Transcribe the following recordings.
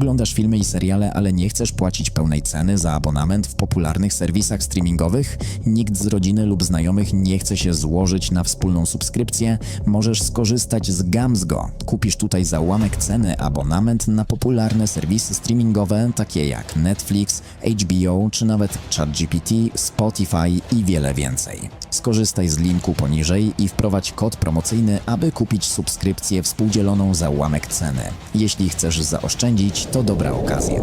Oglądasz filmy i seriale, ale nie chcesz płacić pełnej ceny za abonament w popularnych serwisach streamingowych? Nikt z rodziny lub znajomych nie chce się złożyć na wspólną subskrypcję? Możesz skorzystać z Gamsgo. Kupisz tutaj za ułamek ceny abonament na popularne serwisy streamingowe takie jak Netflix, HBO czy nawet ChatGPT, Spotify i wiele więcej. Skorzystaj z linku poniżej i wprowadź kod promocyjny, aby kupić subskrypcję współdzieloną za ułamek ceny. Jeśli chcesz zaoszczędzić, to dobra okazja.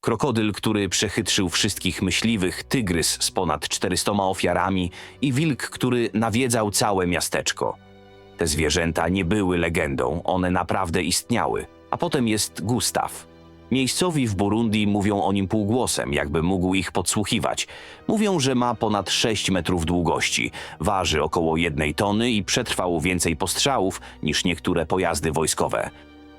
Krokodyl, który przechytrzył wszystkich myśliwych, tygrys z ponad 400 ofiarami i wilk, który nawiedzał całe miasteczko. Te zwierzęta nie były legendą, one naprawdę istniały. A potem jest Gustaw. Miejscowi w Burundi mówią o nim półgłosem, jakby mógł ich podsłuchiwać. Mówią, że ma ponad 6 metrów długości, waży około jednej tony i przetrwał więcej postrzałów niż niektóre pojazdy wojskowe.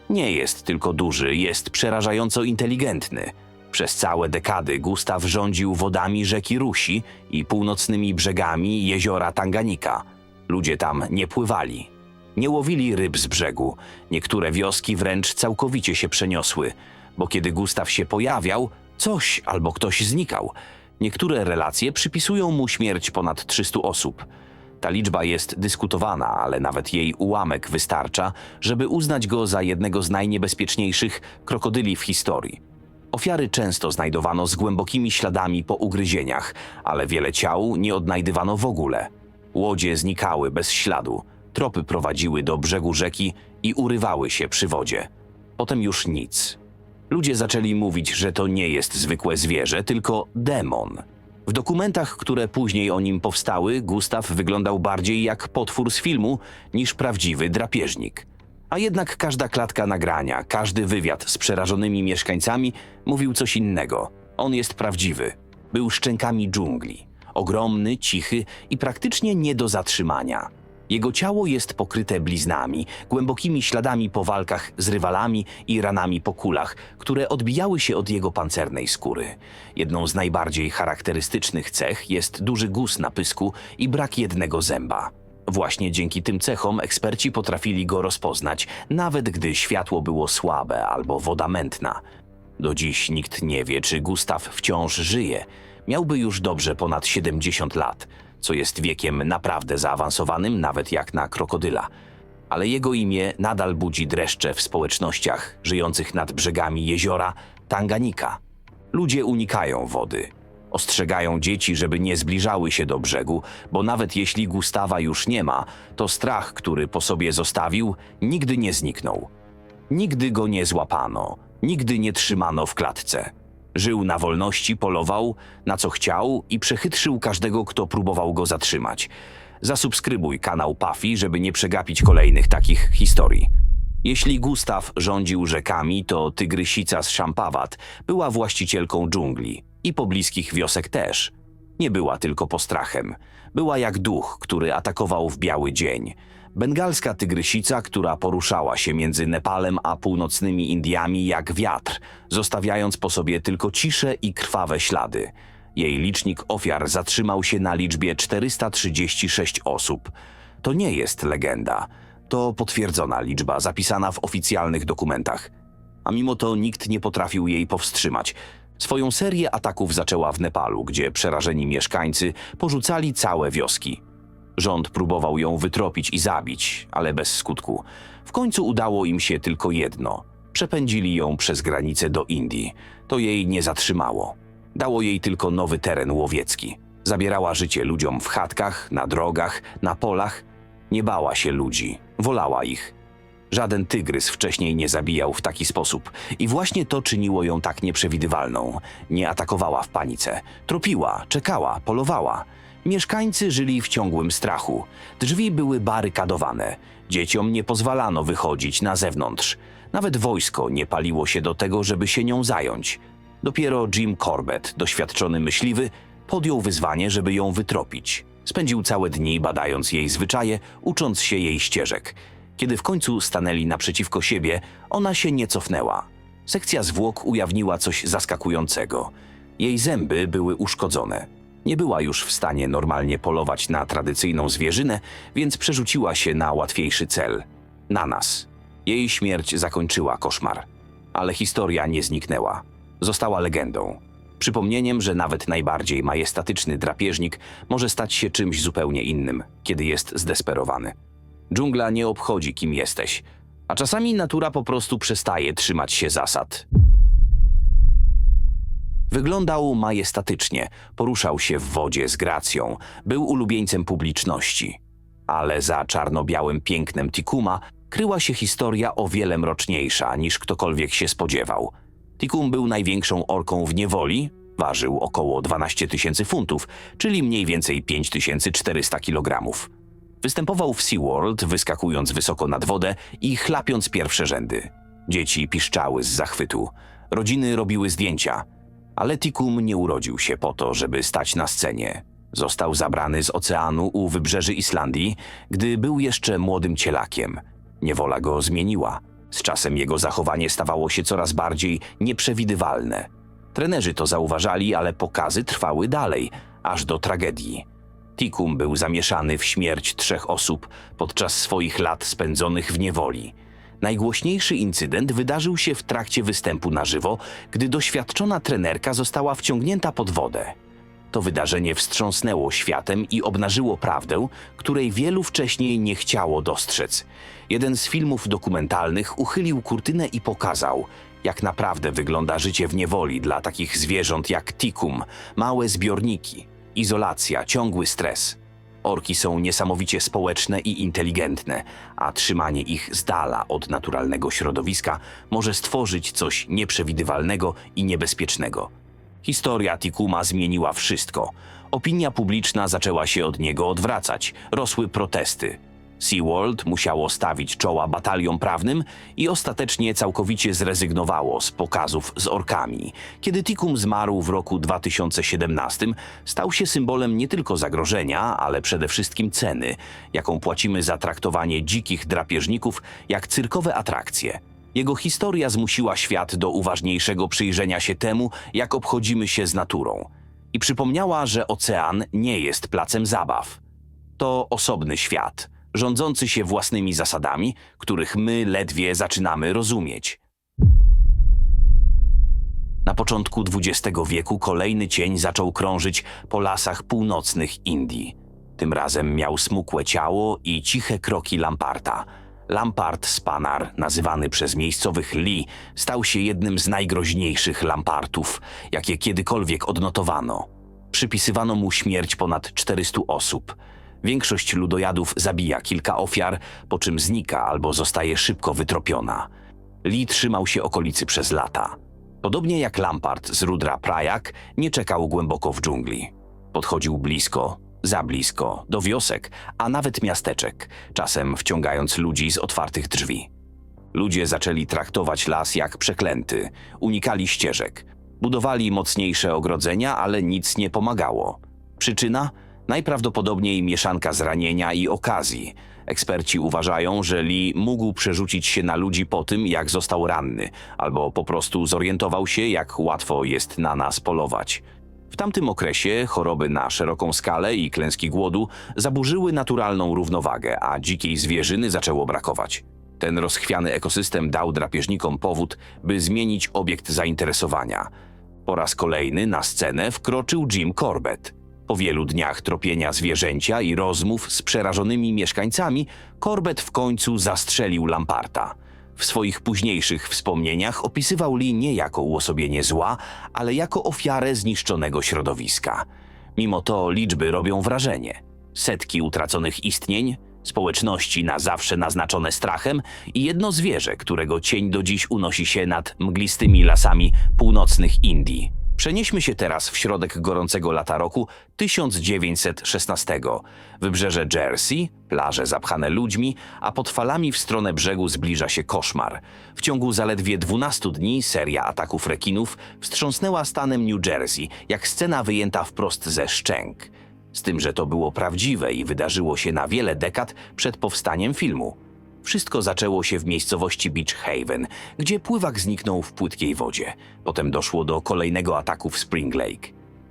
Nie jest tylko duży, jest przerażająco inteligentny. Przez całe dekady Gustaw rządził wodami rzeki Rusi i północnymi brzegami jeziora Tanganika. Ludzie tam nie pływali. Nie łowili ryb z brzegu. Niektóre wioski wręcz całkowicie się przeniosły, bo kiedy Gustaw się pojawiał, coś albo ktoś znikał. Niektóre relacje przypisują mu śmierć ponad 300 osób. Ta liczba jest dyskutowana, ale nawet jej ułamek wystarcza, żeby uznać go za jednego z najniebezpieczniejszych krokodyli w historii. Ofiary często znajdowano z głębokimi śladami po ugryzieniach, ale wiele ciał nie odnajdywano w ogóle. Łodzie znikały bez śladu, tropy prowadziły do brzegu rzeki i urywały się przy wodzie. Potem już nic. Ludzie zaczęli mówić, że to nie jest zwykłe zwierzę, tylko demon. W dokumentach, które później o nim powstały, Gustaw wyglądał bardziej jak potwór z filmu niż prawdziwy drapieżnik. A jednak każda klatka nagrania, każdy wywiad z przerażonymi mieszkańcami mówił coś innego. On jest prawdziwy. Był szczękami dżungli. Ogromny, cichy i praktycznie nie do zatrzymania. Jego ciało jest pokryte bliznami, głębokimi śladami po walkach z rywalami i ranami po kulach, które odbijały się od jego pancernej skóry. Jedną z najbardziej charakterystycznych cech jest duży guz na pysku i brak jednego zęba. Właśnie dzięki tym cechom eksperci potrafili go rozpoznać, nawet gdy światło było słabe albo woda mętna. Do dziś nikt nie wie, czy Gustaw wciąż żyje. Miałby już dobrze ponad 70 lat, co jest wiekiem naprawdę zaawansowanym, nawet jak na krokodyla. Ale jego imię nadal budzi dreszcze w społecznościach żyjących nad brzegami jeziora Tanganika. Ludzie unikają wody. Ostrzegają dzieci, żeby nie zbliżały się do brzegu, bo nawet jeśli Gustawa już nie ma, to strach, który po sobie zostawił, nigdy nie zniknął. Nigdy go nie złapano, nigdy nie trzymano w klatce. Żył na wolności, polował na co chciał i przechytrzył każdego, kto próbował go zatrzymać. Zasubskrybuj kanał Pafi, żeby nie przegapić kolejnych takich historii. Jeśli Gustaw rządził rzekami, to tygrysica z Szampawat była właścicielką dżungli i pobliskich wiosek też. Nie była tylko postrachem. Była jak duch, który atakował w biały dzień. Bengalska tygrysica, która poruszała się między Nepalem a północnymi Indiami jak wiatr, zostawiając po sobie tylko cisze i krwawe ślady. Jej licznik ofiar zatrzymał się na liczbie 436 osób. To nie jest legenda. To potwierdzona liczba zapisana w oficjalnych dokumentach. A mimo to nikt nie potrafił jej powstrzymać. Swoją serię ataków zaczęła w Nepalu, gdzie przerażeni mieszkańcy porzucali całe wioski. Rząd próbował ją wytropić i zabić, ale bez skutku. W końcu udało im się tylko jedno. Przepędzili ją przez granicę do Indii. To jej nie zatrzymało. Dało jej tylko nowy teren łowiecki. Zabierała życie ludziom w chatkach, na drogach, na polach. Nie bała się ludzi, wolała ich. Żaden tygrys wcześniej nie zabijał w taki sposób i właśnie to czyniło ją tak nieprzewidywalną. Nie atakowała w panice, tropiła, czekała, polowała. Mieszkańcy żyli w ciągłym strachu. Drzwi były barykadowane. Dzieciom nie pozwalano wychodzić na zewnątrz. Nawet wojsko nie paliło się do tego, żeby się nią zająć. Dopiero Jim Corbett, doświadczony myśliwy, podjął wyzwanie, żeby ją wytropić. Spędził całe dni badając jej zwyczaje, ucząc się jej ścieżek. Kiedy w końcu stanęli naprzeciwko siebie, ona się nie cofnęła. Sekcja zwłok ujawniła coś zaskakującego. Jej zęby były uszkodzone. Nie była już w stanie normalnie polować na tradycyjną zwierzynę, więc przerzuciła się na łatwiejszy cel na nas. Jej śmierć zakończyła koszmar, ale historia nie zniknęła. Została legendą. Przypomnieniem, że nawet najbardziej majestatyczny drapieżnik może stać się czymś zupełnie innym, kiedy jest zdesperowany. Dżungla nie obchodzi, kim jesteś, a czasami natura po prostu przestaje trzymać się zasad. Wyglądał majestatycznie, poruszał się w wodzie z gracją, był ulubieńcem publiczności. Ale za czarno-białym pięknem Tikuma kryła się historia o wiele mroczniejsza niż ktokolwiek się spodziewał. Tikum był największą orką w niewoli, ważył około 12 tysięcy funtów, czyli mniej więcej 5400 kilogramów. Występował w SeaWorld, wyskakując wysoko nad wodę i chlapiąc pierwsze rzędy. Dzieci piszczały z zachwytu. Rodziny robiły zdjęcia. Ale Tikum nie urodził się po to, żeby stać na scenie. Został zabrany z oceanu u wybrzeży Islandii, gdy był jeszcze młodym cielakiem. Niewola go zmieniła. Z czasem jego zachowanie stawało się coraz bardziej nieprzewidywalne. Trenerzy to zauważali, ale pokazy trwały dalej, aż do tragedii. Tikum był zamieszany w śmierć trzech osób podczas swoich lat spędzonych w niewoli. Najgłośniejszy incydent wydarzył się w trakcie występu na żywo, gdy doświadczona trenerka została wciągnięta pod wodę. To wydarzenie wstrząsnęło światem i obnażyło prawdę, której wielu wcześniej nie chciało dostrzec. Jeden z filmów dokumentalnych uchylił kurtynę i pokazał, jak naprawdę wygląda życie w niewoli dla takich zwierząt jak tikum, małe zbiorniki, izolacja, ciągły stres. Orki są niesamowicie społeczne i inteligentne, a trzymanie ich z dala od naturalnego środowiska może stworzyć coś nieprzewidywalnego i niebezpiecznego. Historia Tikuma zmieniła wszystko. Opinia publiczna zaczęła się od niego odwracać, rosły protesty. SeaWorld musiało stawić czoła bataliom prawnym i ostatecznie całkowicie zrezygnowało z pokazów z orkami. Kiedy Tikum zmarł w roku 2017, stał się symbolem nie tylko zagrożenia, ale przede wszystkim ceny, jaką płacimy za traktowanie dzikich drapieżników jak cyrkowe atrakcje. Jego historia zmusiła świat do uważniejszego przyjrzenia się temu, jak obchodzimy się z naturą. I przypomniała, że ocean nie jest placem zabaw. To osobny świat, rządzący się własnymi zasadami, których my ledwie zaczynamy rozumieć. Na początku XX wieku kolejny cień zaczął krążyć po lasach północnych Indii. Tym razem miał smukłe ciało i ciche kroki Lamparta. Lampart Spanar, nazywany przez miejscowych Lee, stał się jednym z najgroźniejszych lampartów, jakie kiedykolwiek odnotowano. Przypisywano mu śmierć ponad 400 osób. Większość ludojadów zabija kilka ofiar, po czym znika albo zostaje szybko wytropiona. Lee trzymał się okolicy przez lata. Podobnie jak Lampart z Rudra Prajak, nie czekał głęboko w dżungli. Podchodził blisko, za blisko, do wiosek, a nawet miasteczek, czasem wciągając ludzi z otwartych drzwi. Ludzie zaczęli traktować las jak przeklęty, unikali ścieżek, budowali mocniejsze ogrodzenia, ale nic nie pomagało. Przyczyna? Najprawdopodobniej mieszanka zranienia i okazji. Eksperci uważają, że Lee mógł przerzucić się na ludzi po tym, jak został ranny, albo po prostu zorientował się, jak łatwo jest na nas polować. W tamtym okresie choroby na szeroką skalę i klęski głodu zaburzyły naturalną równowagę, a dzikiej zwierzyny zaczęło brakować. Ten rozchwiany ekosystem dał drapieżnikom powód, by zmienić obiekt zainteresowania. Po raz kolejny na scenę wkroczył Jim Corbett. Po wielu dniach tropienia zwierzęcia i rozmów z przerażonymi mieszkańcami, Corbett w końcu zastrzelił Lamparta. W swoich późniejszych wspomnieniach opisywał Lee nie jako uosobienie zła, ale jako ofiarę zniszczonego środowiska. Mimo to liczby robią wrażenie. Setki utraconych istnień, społeczności na zawsze naznaczone strachem i jedno zwierzę, którego cień do dziś unosi się nad mglistymi lasami północnych Indii. Przenieśmy się teraz w środek gorącego lata roku 1916. Wybrzeże Jersey, plaże zapchane ludźmi, a pod falami w stronę brzegu zbliża się koszmar. W ciągu zaledwie 12 dni seria ataków rekinów wstrząsnęła stanem New Jersey, jak scena wyjęta wprost ze szczęk. Z tym, że to było prawdziwe i wydarzyło się na wiele dekad przed powstaniem filmu. Wszystko zaczęło się w miejscowości Beach Haven, gdzie pływak zniknął w płytkiej wodzie. Potem doszło do kolejnego ataku w Spring Lake.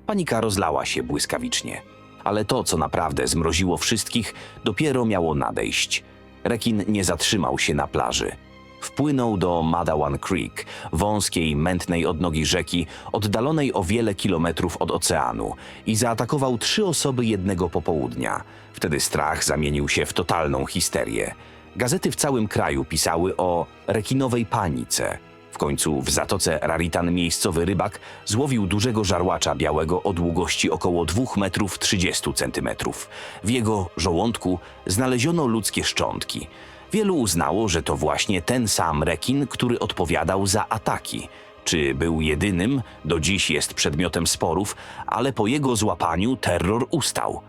Panika rozlała się błyskawicznie. Ale to, co naprawdę zmroziło wszystkich, dopiero miało nadejść. Rekin nie zatrzymał się na plaży. wpłynął do Madawan Creek, wąskiej, mętnej odnogi rzeki, oddalonej o wiele kilometrów od oceanu i zaatakował trzy osoby jednego popołudnia. Wtedy strach zamienił się w totalną histerię. Gazety w całym kraju pisały o rekinowej panice. W końcu w zatoce Raritan miejscowy rybak złowił dużego żarłacza białego o długości około 2 metrów 30 centymetrów. W jego żołądku znaleziono ludzkie szczątki. Wielu uznało, że to właśnie ten sam rekin, który odpowiadał za ataki. Czy był jedynym, do dziś jest przedmiotem sporów, ale po jego złapaniu terror ustał.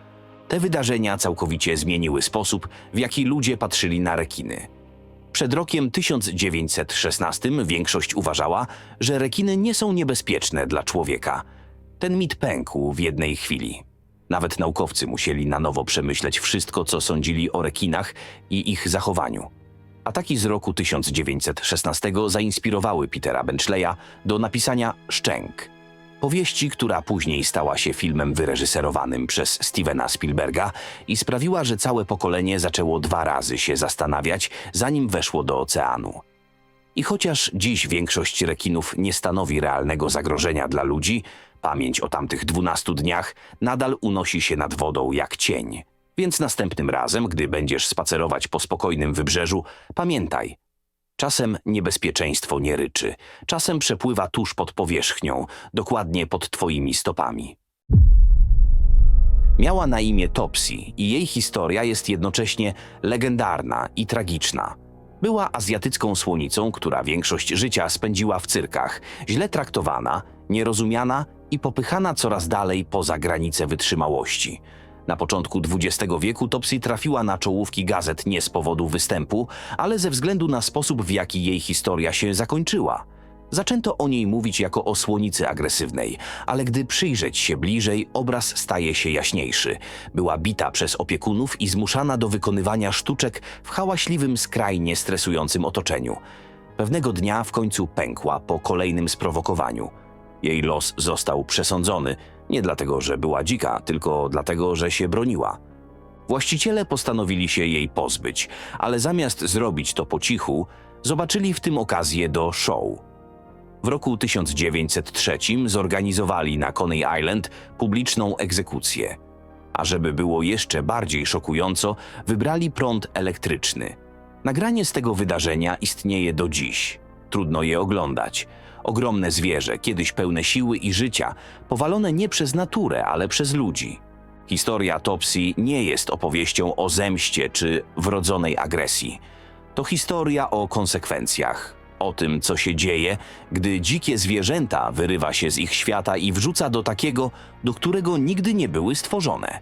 Te wydarzenia całkowicie zmieniły sposób, w jaki ludzie patrzyli na rekiny. Przed rokiem 1916 większość uważała, że rekiny nie są niebezpieczne dla człowieka. Ten mit pękł w jednej chwili. Nawet naukowcy musieli na nowo przemyśleć wszystko, co sądzili o rekinach i ich zachowaniu. Ataki z roku 1916 zainspirowały Petera Benchleya do napisania Szczęk, powieści, która później stała się filmem wyreżyserowanym przez Stevena Spielberga i sprawiła, że całe pokolenie zaczęło dwa razy się zastanawiać, zanim weszło do oceanu. I chociaż dziś większość rekinów nie stanowi realnego zagrożenia dla ludzi, pamięć o tamtych dwunastu dniach nadal unosi się nad wodą jak cień. Więc następnym razem, gdy będziesz spacerować po spokojnym wybrzeżu, pamiętaj, Czasem niebezpieczeństwo nie ryczy, czasem przepływa tuż pod powierzchnią, dokładnie pod twoimi stopami. Miała na imię Topsy i jej historia jest jednocześnie legendarna i tragiczna. Była azjatycką słonicą, która większość życia spędziła w cyrkach, źle traktowana, nierozumiana i popychana coraz dalej poza granice wytrzymałości. Na początku XX wieku Topsy trafiła na czołówki gazet nie z powodu występu, ale ze względu na sposób, w jaki jej historia się zakończyła. Zaczęto o niej mówić jako o słonicy agresywnej, ale gdy przyjrzeć się bliżej, obraz staje się jaśniejszy. Była bita przez opiekunów i zmuszana do wykonywania sztuczek w hałaśliwym, skrajnie stresującym otoczeniu. Pewnego dnia w końcu pękła po kolejnym sprowokowaniu. Jej los został przesądzony, nie dlatego, że była dzika, tylko dlatego, że się broniła. Właściciele postanowili się jej pozbyć, ale zamiast zrobić to po cichu, zobaczyli w tym okazję do show. W roku 1903 zorganizowali na Coney Island publiczną egzekucję. A żeby było jeszcze bardziej szokująco, wybrali prąd elektryczny. Nagranie z tego wydarzenia istnieje do dziś. Trudno je oglądać. Ogromne zwierzę, kiedyś pełne siły i życia, powalone nie przez naturę, ale przez ludzi. Historia Topsy nie jest opowieścią o zemście czy wrodzonej agresji. To historia o konsekwencjach, o tym, co się dzieje, gdy dzikie zwierzęta wyrywa się z ich świata i wrzuca do takiego, do którego nigdy nie były stworzone.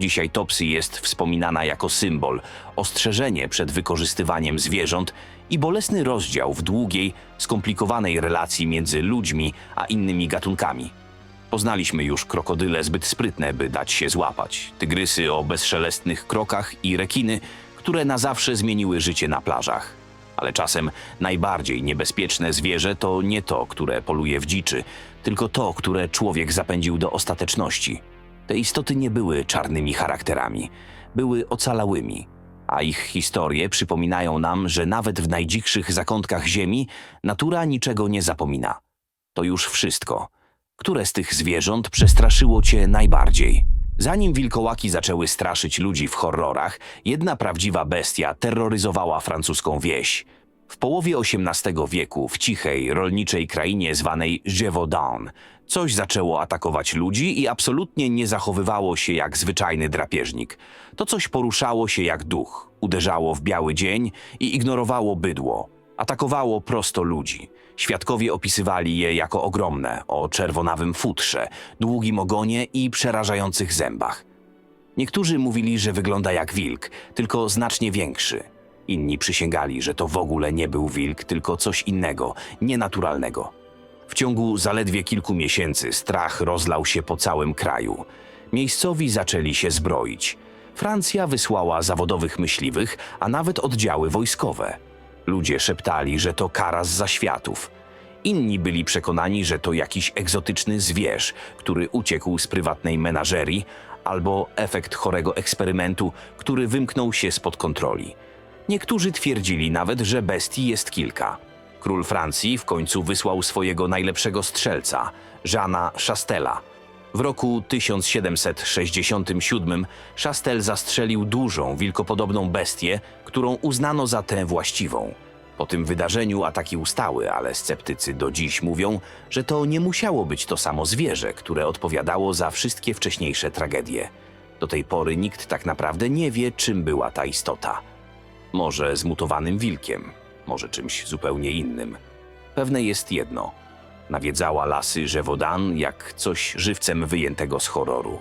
Dzisiaj Topsy jest wspominana jako symbol, ostrzeżenie przed wykorzystywaniem zwierząt i bolesny rozdział w długiej, skomplikowanej relacji między ludźmi a innymi gatunkami. Poznaliśmy już krokodyle zbyt sprytne, by dać się złapać, tygrysy o bezszelestnych krokach i rekiny, które na zawsze zmieniły życie na plażach. Ale czasem najbardziej niebezpieczne zwierzę to nie to, które poluje w dziczy, tylko to, które człowiek zapędził do ostateczności. Te istoty nie były czarnymi charakterami, były ocalałymi, a ich historie przypominają nam, że nawet w najdzikszych zakątkach ziemi natura niczego nie zapomina. To już wszystko. Które z tych zwierząt przestraszyło cię najbardziej? Zanim wilkołaki zaczęły straszyć ludzi w horrorach, jedna prawdziwa bestia terroryzowała francuską wieś. W połowie XVIII wieku w cichej, rolniczej krainie zwanej Gévaudan coś zaczęło atakować ludzi i absolutnie nie zachowywało się jak zwyczajny drapieżnik. To coś poruszało się jak duch, uderzało w biały dzień i ignorowało bydło. Atakowało prosto ludzi. Świadkowie opisywali je jako ogromne, o czerwonawym futrze, długim ogonie i przerażających zębach. Niektórzy mówili, że wygląda jak wilk, tylko znacznie większy. Inni przysięgali, że to w ogóle nie był wilk, tylko coś innego, nienaturalnego. W ciągu zaledwie kilku miesięcy strach rozlał się po całym kraju. Miejscowi zaczęli się zbroić. Francja wysłała zawodowych myśliwych, a nawet oddziały wojskowe. Ludzie szeptali, że to kara z zaświatów. Inni byli przekonani, że to jakiś egzotyczny zwierz, który uciekł z prywatnej menażerii, albo efekt chorego eksperymentu, który wymknął się spod kontroli. Niektórzy twierdzili nawet, że bestii jest kilka. Król Francji w końcu wysłał swojego najlepszego strzelca, Jeana Chastela. W roku 1767 Chastel zastrzelił dużą, wilkopodobną bestię, którą uznano za tę właściwą. Po tym wydarzeniu ataki ustały, ale sceptycy do dziś mówią, że to nie musiało być to samo zwierzę, które odpowiadało za wszystkie wcześniejsze tragedie. Do tej pory nikt tak naprawdę nie wie, czym była ta istota. Może zmutowanym wilkiem, może czymś zupełnie innym. Pewne jest jedno. Nawiedzała lasy Żewodan jak coś żywcem wyjętego z horroru.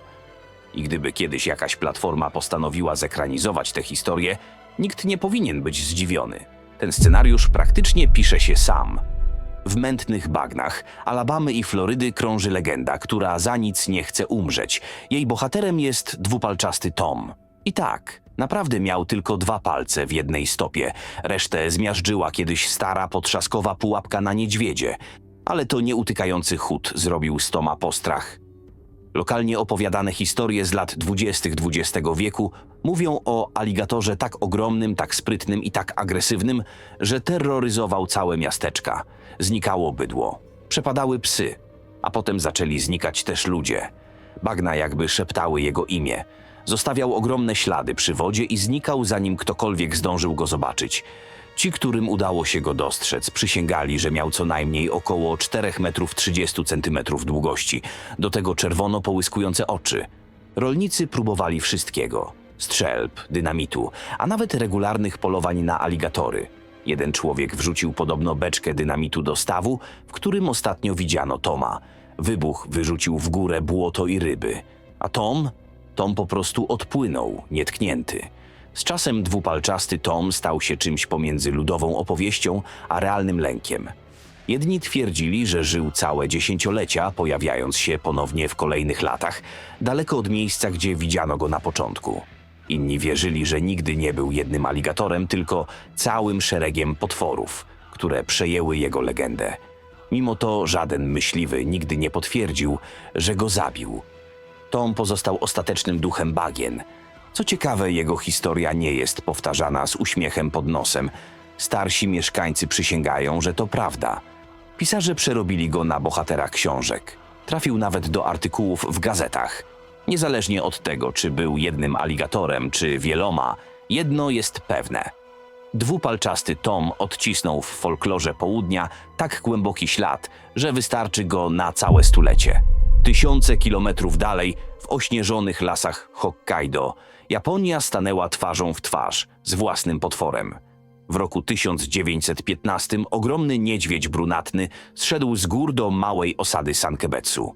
I gdyby kiedyś jakaś platforma postanowiła zekranizować tę historię, nikt nie powinien być zdziwiony. Ten scenariusz praktycznie pisze się sam. W mętnych bagnach Alabamy i Florydy krąży legenda, która za nic nie chce umrzeć. Jej bohaterem jest dwupalczasty Tom. I tak, naprawdę miał tylko dwa palce w jednej stopie. Resztę zmiażdżyła kiedyś stara potrzaskowa pułapka na niedźwiedzie. Ale to nieutykający chód zrobił z Toma postrach. Lokalnie opowiadane historie z lat 20. XX wieku mówią o aligatorze tak ogromnym, tak sprytnym i tak agresywnym, że terroryzował całe miasteczka. Znikało bydło, przepadały psy, a potem zaczęli znikać też ludzie. Bagna jakby szeptały jego imię. Zostawiał ogromne ślady przy wodzie i znikał, zanim ktokolwiek zdążył go zobaczyć. Ci, którym udało się go dostrzec, przysięgali, że miał co najmniej około 4 metrów 30 centymetrów długości, do tego czerwono połyskujące oczy. Rolnicy próbowali wszystkiego: strzelb, dynamitu, a nawet regularnych polowań na aligatory. Jeden człowiek wrzucił podobno beczkę dynamitu do stawu, w którym ostatnio widziano Toma. Wybuch wyrzucił w górę błoto i ryby. A Tom? Tom po prostu odpłynął, nietknięty. Z czasem dwupalczasty Tom stał się czymś pomiędzy ludową opowieścią a realnym lękiem. Jedni twierdzili, że żył całe dziesięciolecia, pojawiając się ponownie w kolejnych latach, daleko od miejsca, gdzie widziano go na początku. Inni wierzyli, że nigdy nie był jednym aligatorem, tylko całym szeregiem potworów, które przejęły jego legendę. Mimo to żaden myśliwy nigdy nie potwierdził, że go zabił. Tom pozostał ostatecznym duchem bagien. Co ciekawe, jego historia nie jest powtarzana z uśmiechem pod nosem. Starsi mieszkańcy przysięgają, że to prawda. Pisarze przerobili go na bohatera książek. Trafił nawet do artykułów w gazetach. Niezależnie od tego, czy był jednym aligatorem, czy wieloma, jedno jest pewne. Dwupalczasty Tom odcisnął w folklorze południa tak głęboki ślad, że wystarczy go na całe stulecie. Tysiące kilometrów dalej, w ośnieżonych lasach Hokkaido, Japonia stanęła twarzą w twarz z własnym potworem. W roku 1915 ogromny niedźwiedź brunatny zszedł z gór do małej osady Sankebetsu.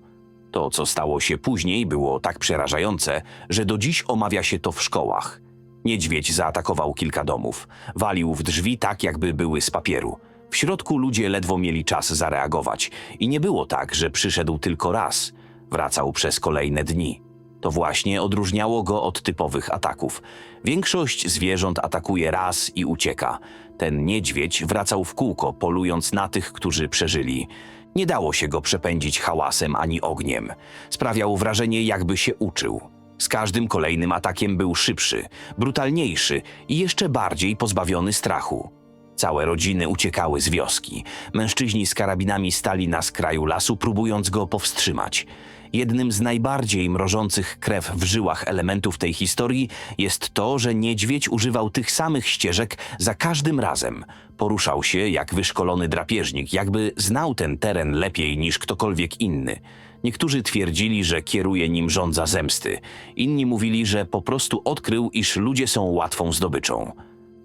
To, co stało się później, było tak przerażające, że do dziś omawia się to w szkołach. Niedźwiedź zaatakował kilka domów. Walił w drzwi tak, jakby były z papieru. W środku ludzie ledwo mieli czas zareagować. I nie było tak, że przyszedł tylko raz. Wracał przez kolejne dni. To właśnie odróżniało go od typowych ataków. Większość zwierząt atakuje raz i ucieka. Ten niedźwiedź wracał w kółko, polując na tych, którzy przeżyli. Nie dało się go przepędzić hałasem ani ogniem. Sprawiał wrażenie, jakby się uczył. Z każdym kolejnym atakiem był szybszy, brutalniejszy i jeszcze bardziej pozbawiony strachu. Całe rodziny uciekały z wioski. Mężczyźni z karabinami stali na skraju lasu, próbując go powstrzymać. Jednym z najbardziej mrożących krew w żyłach elementów tej historii jest to, że niedźwiedź używał tych samych ścieżek za każdym razem. Poruszał się jak wyszkolony drapieżnik, jakby znał ten teren lepiej niż ktokolwiek inny. Niektórzy twierdzili, że kieruje nim żądza zemsty. Inni mówili, że po prostu odkrył, iż ludzie są łatwą zdobyczą.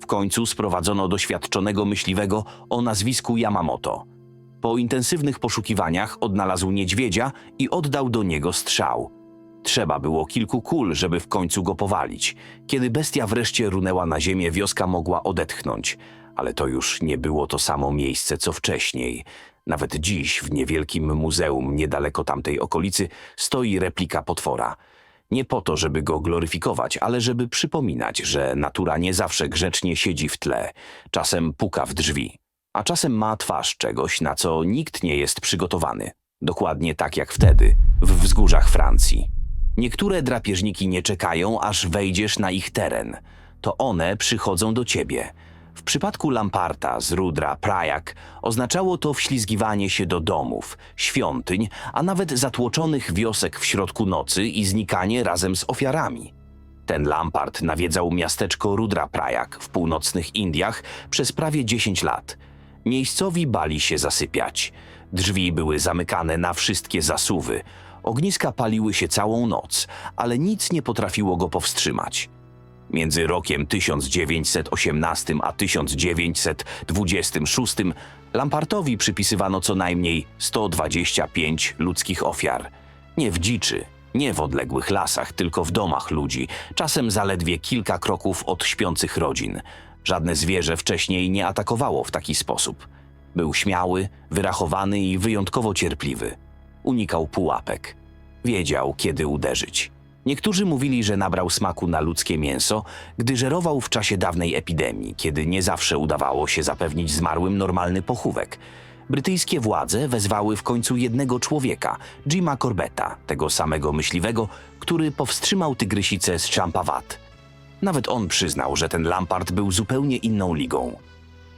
W końcu sprowadzono doświadczonego myśliwego o nazwisku Yamamoto. Po intensywnych poszukiwaniach odnalazł niedźwiedzia i oddał do niego strzał. Trzeba było kilku kul, żeby w końcu go powalić. Kiedy bestia wreszcie runęła na ziemię, wioska mogła odetchnąć, ale to już nie było to samo miejsce co wcześniej. Nawet dziś w niewielkim muzeum niedaleko tamtej okolicy stoi replika potwora. Nie po to, żeby go gloryfikować, ale żeby przypominać, że natura nie zawsze grzecznie siedzi w tle, czasem puka w drzwi, a czasem ma twarz czegoś, na co nikt nie jest przygotowany. Dokładnie tak jak wtedy, w wzgórzach Francji. Niektóre drapieżniki nie czekają, aż wejdziesz na ich teren. to one przychodzą do ciebie. W przypadku Lamparta z Rudra Prajak oznaczało to wślizgiwanie się do domów, świątyń, a nawet zatłoczonych wiosek w środku nocy i znikanie razem z ofiarami. Ten Lampart nawiedzał miasteczko Rudra Prajak w północnych Indiach przez prawie 10 lat. Miejscowi bali się zasypiać. Drzwi były zamykane na wszystkie zasuwy. Ogniska paliły się całą noc, ale nic nie potrafiło go powstrzymać. Między rokiem 1918 a 1926 Lampartowi przypisywano co najmniej 125 ludzkich ofiar. Nie w dziczy, nie w odległych lasach, tylko w domach ludzi, czasem zaledwie kilka kroków od śpiących rodzin. Żadne zwierzę wcześniej nie atakowało w taki sposób. Był śmiały, wyrachowany i wyjątkowo cierpliwy. Unikał pułapek. Wiedział, kiedy uderzyć. Niektórzy mówili, że nabrał smaku na ludzkie mięso, gdy żerował w czasie dawnej epidemii, kiedy nie zawsze udawało się zapewnić zmarłym normalny pochówek. Brytyjskie władze wezwały w końcu jednego człowieka, Jima Corbetta, tego samego myśliwego, który powstrzymał tygrysicę z Champawat. Nawet on przyznał, że ten Lampart był zupełnie inną ligą.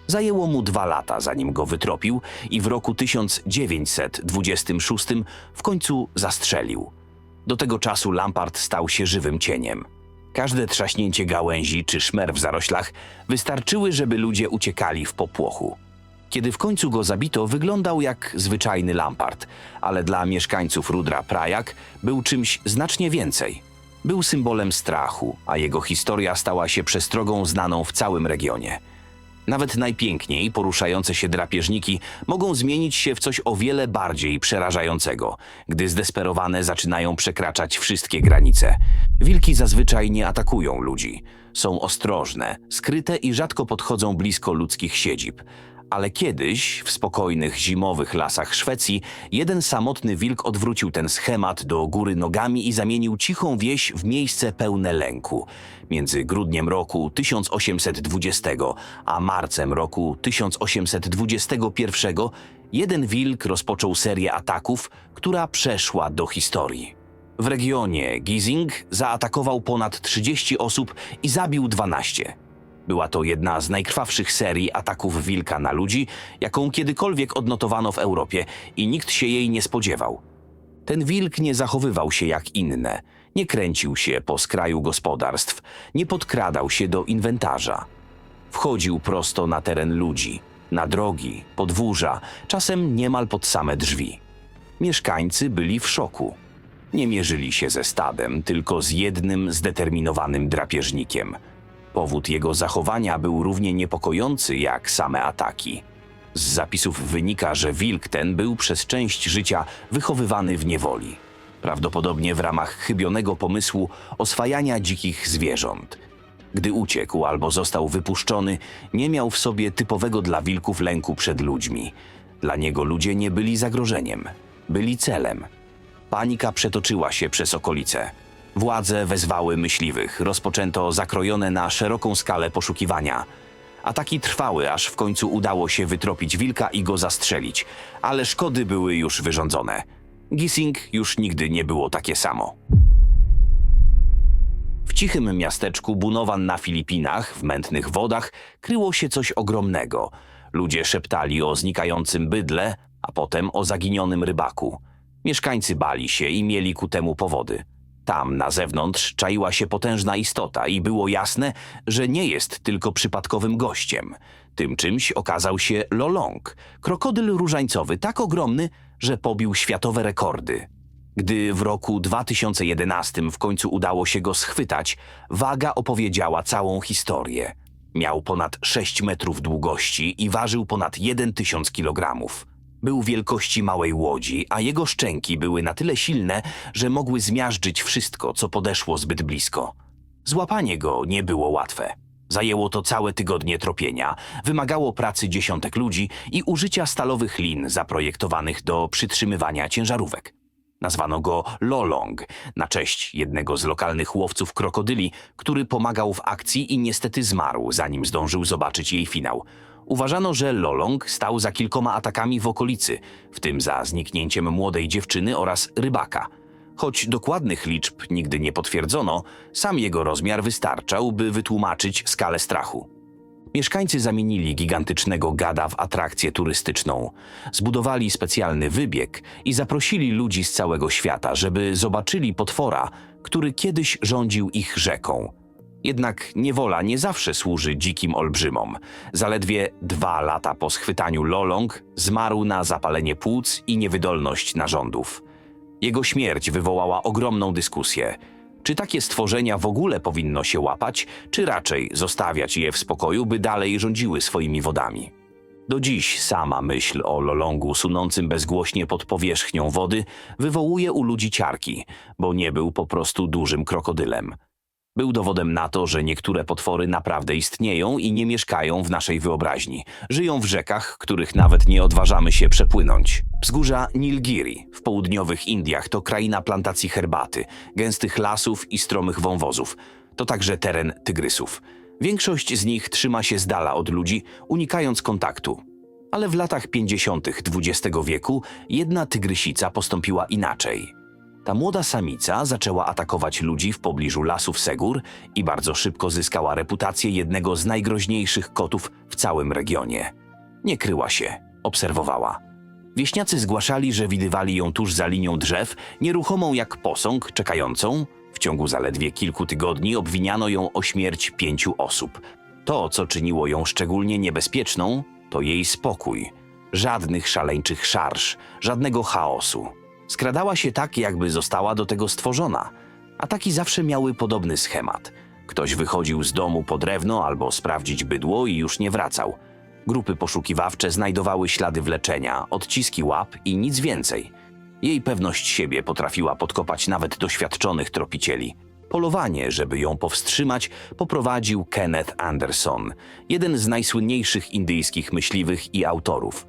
Zajęło mu dwa lata, zanim go wytropił i w roku 1926 w końcu zastrzelił. Do tego czasu Lampart stał się żywym cieniem. Każde trzaśnięcie gałęzi czy szmer w zaroślach wystarczyły, żeby ludzie uciekali w popłochu. Kiedy w końcu go zabito, wyglądał jak zwyczajny Lampart, ale dla mieszkańców Rudra Prajak był czymś znacznie więcej. Był symbolem strachu, a jego historia stała się przestrogą znaną w całym regionie. Nawet najpiękniej poruszające się drapieżniki mogą zmienić się w coś o wiele bardziej przerażającego, gdy zdesperowane zaczynają przekraczać wszystkie granice. Wilki zazwyczaj nie atakują ludzi. Są ostrożne, skryte i rzadko podchodzą blisko ludzkich siedzib. Ale kiedyś, w spokojnych zimowych lasach Szwecji, jeden samotny wilk odwrócił ten schemat do góry nogami i zamienił cichą wieś w miejsce pełne lęku. Między grudniem roku 1820 a marcem roku 1821 jeden wilk rozpoczął serię ataków, która przeszła do historii. W regionie Gizing zaatakował ponad 30 osób i zabił 12. Była to jedna z najkrwawszych serii ataków wilka na ludzi, jaką kiedykolwiek odnotowano w Europie i nikt się jej nie spodziewał. Ten wilk nie zachowywał się jak inne, nie kręcił się po skraju gospodarstw, nie podkradał się do inwentarza. Wchodził prosto na teren ludzi, na drogi, podwórza, czasem niemal pod same drzwi. Mieszkańcy byli w szoku. Nie mierzyli się ze stadem, tylko z jednym zdeterminowanym drapieżnikiem. Powód jego zachowania był równie niepokojący jak same ataki. Z zapisów wynika, że wilk ten był przez część życia wychowywany w niewoli. Prawdopodobnie w ramach chybionego pomysłu oswajania dzikich zwierząt. Gdy uciekł albo został wypuszczony, nie miał w sobie typowego dla wilków lęku przed ludźmi. Dla niego ludzie nie byli zagrożeniem, byli celem. Panika przetoczyła się przez okolice. Władze wezwały myśliwych, rozpoczęto zakrojone na szeroką skalę poszukiwania. Ataki trwały, aż w końcu udało się wytropić wilka i go zastrzelić, ale szkody były już wyrządzone. Gissing już nigdy nie było takie samo. W cichym miasteczku Bunowan na Filipinach, w mętnych wodach, kryło się coś ogromnego. Ludzie szeptali o znikającym bydle, a potem o zaginionym rybaku. Mieszkańcy bali się i mieli ku temu powody. Tam, na zewnątrz, czaiła się potężna istota i było jasne, że nie jest tylko przypadkowym gościem. Tym czymś okazał się Lolong, krokodyl różańcowy tak ogromny, że pobił światowe rekordy. Gdy w roku 2011 w końcu udało się go schwytać, waga opowiedziała całą historię. Miał ponad 6 metrów długości i ważył ponad 1000 kilogramów. Był wielkości małej łodzi, a jego szczęki były na tyle silne, że mogły zmiażdżyć wszystko, co podeszło zbyt blisko. Złapanie go nie było łatwe. Zajęło to całe tygodnie tropienia, wymagało pracy dziesiątek ludzi i użycia stalowych lin zaprojektowanych do przytrzymywania ciężarówek. Nazwano go Lolong na cześć jednego z lokalnych łowców krokodyli, który pomagał w akcji i niestety zmarł, zanim zdążył zobaczyć jej finał. Uważano, że Lolong stał za kilkoma atakami w okolicy, w tym za zniknięciem młodej dziewczyny oraz rybaka. Choć dokładnych liczb nigdy nie potwierdzono, sam jego rozmiar wystarczał, by wytłumaczyć skalę strachu. Mieszkańcy zamienili gigantycznego gada w atrakcję turystyczną. Zbudowali specjalny wybieg i zaprosili ludzi z całego świata, żeby zobaczyli potwora, który kiedyś rządził ich rzeką. Jednak niewola nie zawsze służy dzikim olbrzymom. Zaledwie dwa lata po schwytaniu Lolong zmarł na zapalenie płuc i niewydolność narządów. Jego śmierć wywołała ogromną dyskusję. Czy takie stworzenia w ogóle powinno się łapać, czy raczej zostawiać je w spokoju, by dalej rządziły swoimi wodami? Do dziś sama myśl o Lolongu sunącym bezgłośnie pod powierzchnią wody wywołuje u ludzi ciarki, bo nie był po prostu dużym krokodylem. Był dowodem na to, że niektóre potwory naprawdę istnieją i nie mieszkają w naszej wyobraźni. Żyją w rzekach, których nawet nie odważamy się przepłynąć. Wzgórza Nilgiri w południowych Indiach to kraina plantacji herbaty, gęstych lasów i stromych wąwozów. To także teren tygrysów. Większość z nich trzyma się z dala od ludzi, unikając kontaktu. Ale w latach 50. XX wieku jedna tygrysica postąpiła inaczej. Ta młoda samica zaczęła atakować ludzi w pobliżu lasów Segur i bardzo szybko zyskała reputację jednego z najgroźniejszych kotów w całym regionie. Nie kryła się, obserwowała. Wieśniacy zgłaszali, że widywali ją tuż za linią drzew, nieruchomą jak posąg, czekającą. W ciągu zaledwie kilku tygodni obwiniano ją o śmierć pięciu osób. To, co czyniło ją szczególnie niebezpieczną, to jej spokój. Żadnych szaleńczych szarż, żadnego chaosu. Skradała się tak, jakby została do tego stworzona. Ataki zawsze miały podobny schemat. Ktoś wychodził z domu po drewno albo sprawdzić bydło i już nie wracał. Grupy poszukiwawcze znajdowały ślady wleczenia, odciski łap i nic więcej. Jej pewność siebie potrafiła podkopać nawet doświadczonych tropicieli. Polowanie, żeby ją powstrzymać, poprowadził Kenneth Anderson, jeden z najsłynniejszych indyjskich myśliwych i autorów.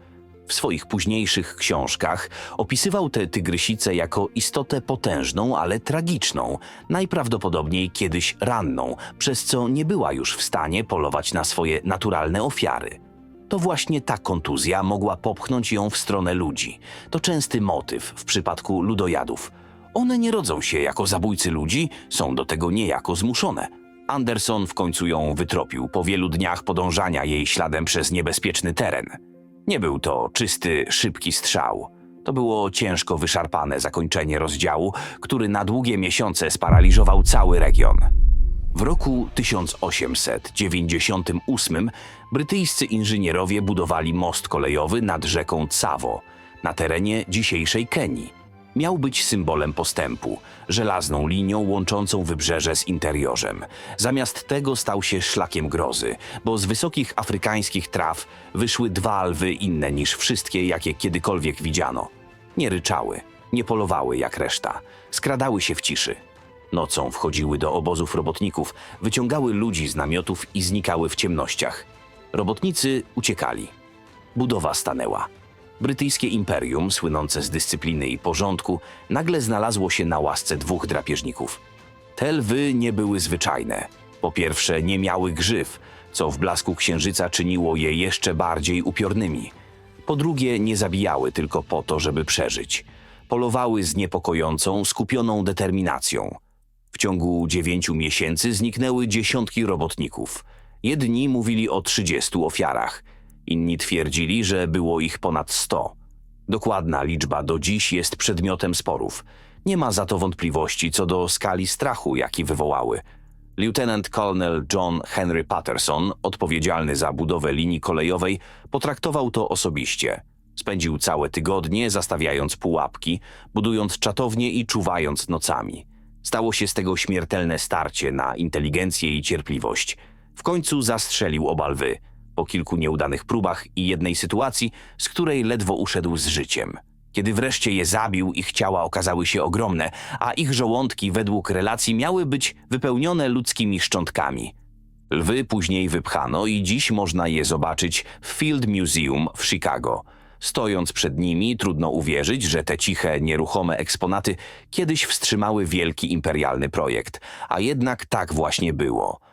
W swoich późniejszych książkach opisywał tę tygrysicę jako istotę potężną, ale tragiczną, najprawdopodobniej kiedyś ranną, przez co nie była już w stanie polować na swoje naturalne ofiary. To właśnie ta kontuzja mogła popchnąć ją w stronę ludzi. To częsty motyw w przypadku ludojadów. One nie rodzą się jako zabójcy ludzi, są do tego niejako zmuszone. Anderson w końcu ją wytropił po wielu dniach podążania jej śladem przez niebezpieczny teren. Nie był to czysty, szybki strzał. To było ciężko wyszarpane zakończenie rozdziału, który na długie miesiące sparaliżował cały region. W roku 1898 brytyjscy inżynierowie budowali most kolejowy nad rzeką Tsavo na terenie dzisiejszej Kenii. Miał być symbolem postępu, żelazną linią łączącą wybrzeże z interiorzem. Zamiast tego stał się szlakiem grozy, bo z wysokich afrykańskich traw wyszły dwa lwy inne niż wszystkie, jakie kiedykolwiek widziano. Nie ryczały, nie polowały jak reszta, skradały się w ciszy. Nocą wchodziły do obozów robotników, wyciągały ludzi z namiotów i znikały w ciemnościach. Robotnicy uciekali. Budowa stanęła. Brytyjskie imperium, słynące z dyscypliny i porządku, nagle znalazło się na łasce dwóch drapieżników. Te lwy nie były zwyczajne. Po pierwsze, nie miały grzyw, co w blasku księżyca czyniło je jeszcze bardziej upiornymi. Po drugie, nie zabijały tylko po to, żeby przeżyć. Polowały z niepokojącą, skupioną determinacją. W ciągu dziewięciu miesięcy zniknęły dziesiątki robotników. Jedni mówili o 30 ofiarach, inni twierdzili, że było ich ponad 100. Dokładna liczba do dziś jest przedmiotem sporów. Nie ma za to wątpliwości co do skali strachu, jaki wywołały. Lieutenant Colonel John Henry Patterson, odpowiedzialny za budowę linii kolejowej, potraktował to osobiście. Spędził całe tygodnie zastawiając pułapki, budując czatownie i czuwając nocami. Stało się z tego śmiertelne starcie na inteligencję i cierpliwość. W końcu zastrzelił oba lwy, po kilku nieudanych próbach i jednej sytuacji, z której ledwo uszedł z życiem. Kiedy wreszcie je zabił, ich ciała okazały się ogromne, a ich żołądki według relacji miały być wypełnione ludzkimi szczątkami. Lwy później wypchano i dziś można je zobaczyć w Field Museum w Chicago. Stojąc przed nimi, trudno uwierzyć, że te ciche, nieruchome eksponaty kiedyś wstrzymały wielki imperialny projekt, a jednak tak właśnie było.